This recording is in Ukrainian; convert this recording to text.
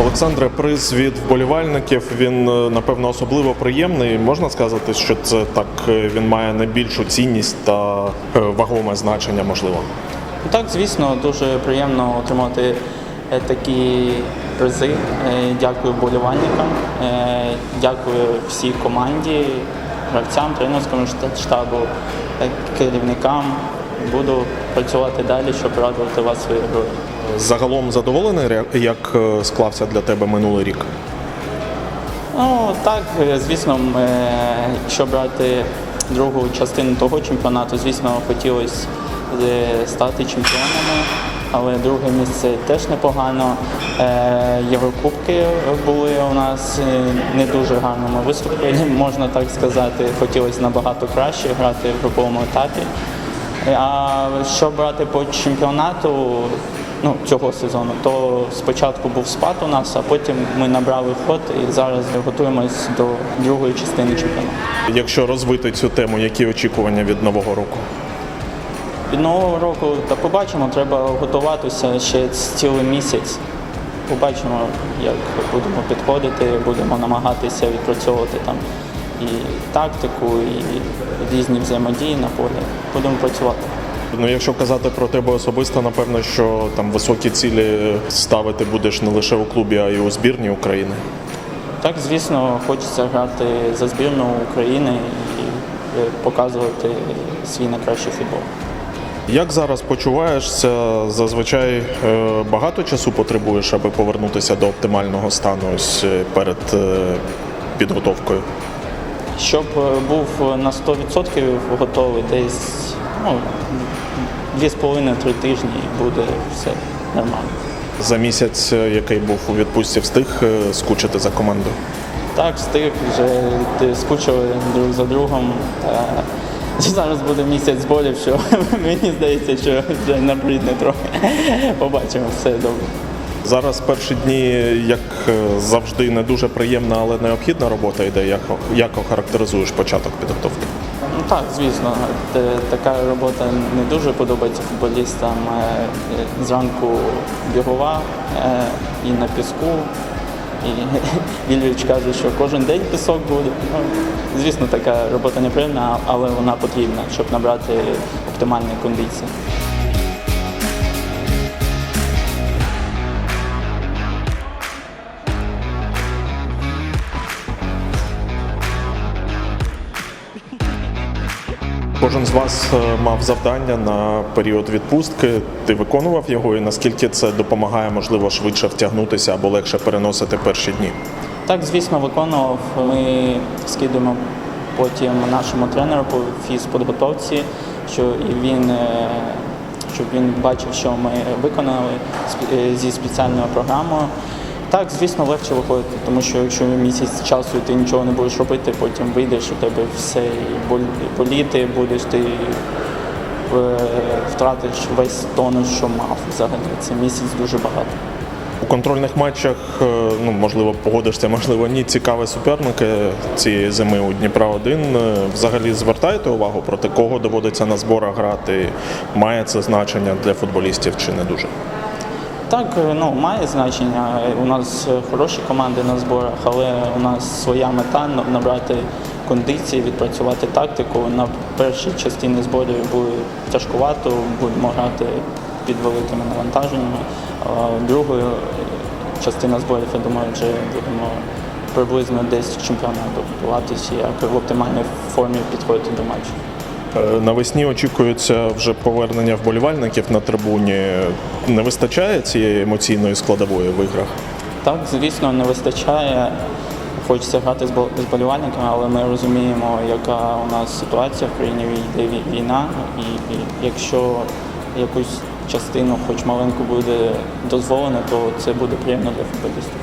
Олександре, приз від вболівальників він е, напевно особливо приємний. Можна сказати, що це так е, він має найбільшу цінність та е, вагоме значення, можливо. Так, звісно, дуже приємно отримати такі призи. Дякую болівальникам, е, дякую всій команді, гравцям, тренерському штабу, керівникам. Буду працювати далі, щоб радувати вас своєю грою. Загалом задоволений, як е, склався для тебе минулий рік? Ну так, е, звісно, якщо брати другу частину того чемпіонату, звісно, хотілося е, стати чемпіонами, але друге місце теж непогано. Єврокубки були у нас не дуже гарними виступили, можна так сказати. Хотілося набагато краще грати в груповому етапі. А що брати по чемпіонату ну, цього сезону, то спочатку був спад у нас, а потім ми набрали ход і зараз готуємось до другої частини чемпіонату. Якщо розвити цю тему, які очікування від нового року? Від нового року та побачимо, треба готуватися ще цілий місяць. Побачимо, як будемо підходити, будемо намагатися відпрацьовувати там і тактику, і різні взаємодії на полі. Будемо працювати. Ну, якщо казати про тебе особисто, напевно, що там високі цілі ставити будеш не лише у клубі, а й у збірні України. Так, звісно, хочеться грати за збірну України і е, показувати свій найкращий футбол. Як зараз почуваєшся? Зазвичай е, багато часу потребуєш, аби повернутися до оптимального стану ось е, перед підготовкою. Щоб був на 100% готовий десь ну, 2,5-3 тижні і буде все нормально. За місяць, е, який був у відпустці, встиг е, скучити за команду. Так, встиг, вже ти скучили друг за другом. Та зараз буде місяць зборів, що мені здається, що вже набридне трохи. Побачимо, все добре. Зараз перші дні, як е, завжди, не дуже приємна, але необхідна робота йде. Як, як охарактеризуєш початок підготовки? Так, звісно, така робота не дуже подобається футболістам. Е, е, Зранку бігова е, і на піску. І Вільвіч каже, що кожен день пісок буде. Ну, звісно, така робота неприємна, але вона потрібна, щоб набрати оптимальні кондиції. Кожен з вас е, мав завдання на період відпустки. Ти виконував його, і наскільки це допомагає, можливо, швидше втягнутися або легше переносити перші дні? Так, звісно, виконував. Ми скидуємо потім нашому тренеру по фізподготовці, що він, е, щоб він бачив, що ми виконали е, зі спеціальною програмою. Так, звісно, легше виходити, тому що якщо місяць часу і ти нічого не будеш робити, потім вийдеш, у тебе все боліти будеш, ти е, втратиш весь тонус, що мав взагалі. Це місяць дуже багато. У контрольних матчах, е, ну можливо, погодишся, можливо, ні. Цікаві суперники цієї зими у Дніпра 1 Взагалі звертаєте увагу проти кого доводиться на зборах грати? Має це значення для футболістів чи не дуже? Так, е, ну має значення. У нас хороші команди на зборах, але у нас своя мета набрати кондиції, відпрацювати тактику. На першій частині зборів буде тяжкувато, будемо грати під великими навантаженнями. Другою частина зборів, я думаю, вже будемо приблизно десь чемпіонату готуватися, як в оптимальній формі підходити до матчу. Е, Навесні очікується вже повернення вболівальників на трибуні. Не вистачає цієї емоційної складової в іграх? Так, звісно, не вистачає. Хочеться грати з болівальниками, але ми розуміємо, яка у нас ситуація в країні йде війна, і, якщо якусь частину, хоч маленьку, буде дозволено, то це буде приємно для футболістів.